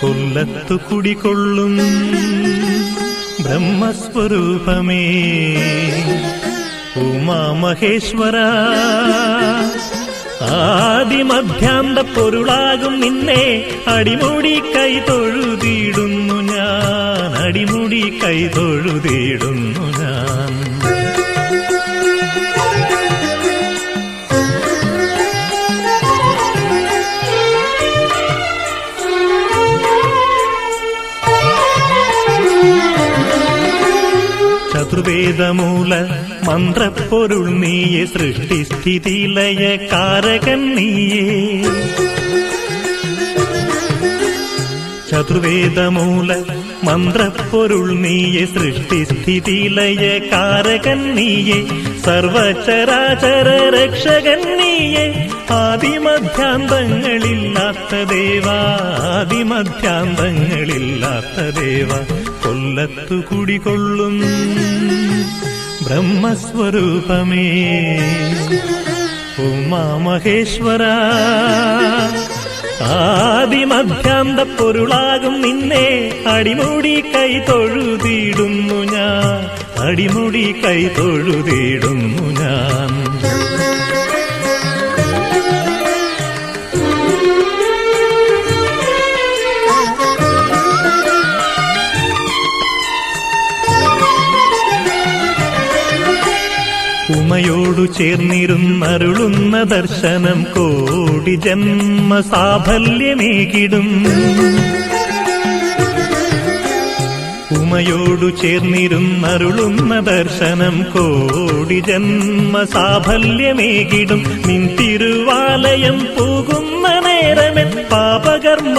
കൊല്ലത്തു കുടികൊള്ളും ബ്രഹ്മസ്വരൂപമേ. ഉമാമഹേശ്വര ആദിമധ്യാന്ത പൊരുളാകും നിന്നെ. അടിമുടി കൈ തൊഴുതിയിടുന്നു ഞാൻ. അടിമുടി കൈ തൊഴുതിയിടുന്നു ചതുർവേദമൂല മന്ത്രപ്പൊരുൾ നീയെ സൃഷ്ടിസ്ഥിതി ലയ കാരകൻ നീയേ. ചതുർവേദമൂല മന്ത്രപ്പൊരുൾ നീയെ സൃഷ്ടിസ്ഥിതി ലയ കാരകൻ നീയെ. സർവചരാചര രക്ഷകൻ നീയെ. ആദിമധ്യാന്തങ്ങളില്ലാത്ത ദേവ ആദിമധ്യാന്തങ്ങളില്ലാത്ത ദേവ. കൊല്ലത്തു കുടികൊള്ളും ബ്രഹ്മസ്വരൂപമേ. ഉമാമഹേശ്വര ആദിമധ്യാന്ത പൊരുളാകും നിന്നെ. അടിമുടി കൈ തൊഴുതിയിടുന്നു ഞാൻ. അടിമുടി കൈ തൊഴുതിയിടുന്നു ഞാൻ. ഉമയോടു ചേർന്നിരുന്നരുളുന്ന ദർശനം കോടി ജന്മ സാഫല്യമേകിടും ഉമയോടു ചേർന്നിരുന്നരുളുന്ന ദർശനം കോടി ജന്മ സാഫല്യമേകിടും നിൻ തിരുവാലയം പോകുന്ന നേരമെൻ പാപകർമ്മ.